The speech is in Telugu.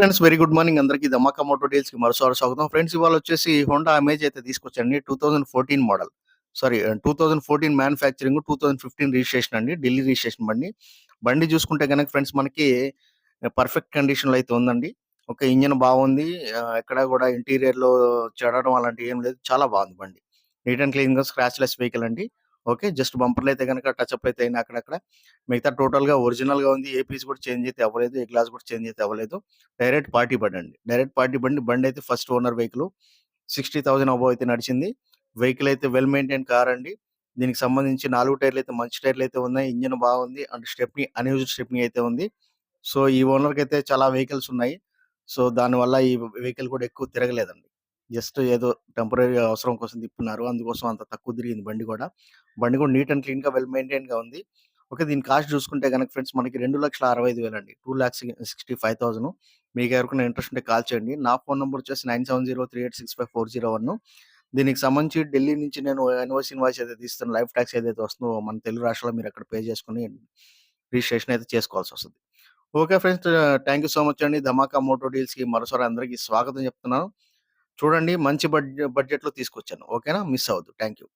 ఫ్రెండ్స్ వెరీ గుడ్ మార్నింగ్ అందరికి. ధమాకా మోటో డీల్స్కి మరోసారి స్వాగతం. ఫ్రెండ్స్ ఇవాళ వచ్చేసి హోండా అమేజ్ అయితే తీసుకొచ్చండి. Two thousand fourteen model. Sorry two thousand fourteen manufacturing two thousand fifteen registration అండి. ఢిల్లీ రిజిస్ట్రేషన్ బండి. బండి చూసుకుంటే కనుక ఫ్రెండ్స్ మనకి పర్ఫెక్ట్ కండిషన్లో అయితే ఉందండి. ఒక ఇంజన్ బాగుంది. ఎక్కడ కూడా ఇంటీరియర్లో చెడడం అలాంటివి ఏం లేదు. చాలా బాగుంది బండి. నీట్ అండ్ క్లీన్గా స్క్రాచ్ లెస్ వెహికల్ అండి. ఓకే. జస్ట్ బంపర్లు అయితే కనుక టచ్ అప్ అయితే అయినా అక్కడక్కడ. మిగతా టోటల్గా ఒరిజినల్గా ఉంది ఏ పీస్ కూడా చేంజ్ అయితే అవ్వలేదు ఏ గ్లాస్ కూడా చేంజ్ అయితే అవ్వలేదు. డైరెక్ట్ పార్టీ బండి అండి డైరెక్ట్ పార్టీ బండి బండి అయితే first owner vehicle. Sixty thousand above అయితే నడిచింది. వెహికల్ అయితే వెల్ మెయింటైన్ కార్ అండి. దీనికి సంబంధించి నాలుగు టైర్లు అయితే మంచి టైర్లు అయితే ఉన్నాయి. ఇంజన్ బాగుంది. అండ్ స్టెప్ని అన్యూజ్డ్ స్టెప్ని అయితే ఉంది. సో ఈ ఓనర్కి అయితే చాలా వెహికల్స్ ఉన్నాయి. సో దానివల్ల ఈ వెహికల్ కూడా ఎక్కువ తిరగలేదండి. జస్ట్ ఏదో టెంపరీ అవసరం కోసం తిప్పున్నారు అందుకోసం అంత తక్కువ తిరిగింది బండి కూడా. బండి కూడా నీట్ అండ్ క్లీన్గా వెల్ మెయింటైన్గా ఉంది. ఓకే దీని కాస్ట్ చూసుకుంటే కనుక ఫ్రెండ్స్ మనకి రెండు లక్షల అరవై ఐదు వేలు అండి. Two lakhs sixty five thousand. మీకు ఎవరికైనా ఇంట్రెస్ట్ ఉంటే కాల్ చేయండి. నా ఫోన్ నెంబర్ వచ్చేసి nine seven zero three eight six five four zero one. దీనికి సంబంధించి ఢిల్లీ నుంచి నేను ఇన్వాయిస్ ఇన్వాయిస్ అయితే తీస్తాను లైఫ్ ట్యాక్స్ ఏదైతే వస్తుందో మన తెలుగు రాష్ట్రాల్లో మీరు అక్కడ పే చేసుకుని రిజిస్ట్రేషన్ అయితే చేసుకోవాల్సి వస్తుంది. Okay friends thank you so much అండి. ధమాకా మోటో డీల్స్కి మరోసారి అందరికీ స్వాగతం చెప్తున్నాను. చూడండి మంచి బడ్జెట్ బడ్జెట్లో తీసుకొచ్చాను. ఓకేనా? మిస్ అవ్వద్దు. Thank you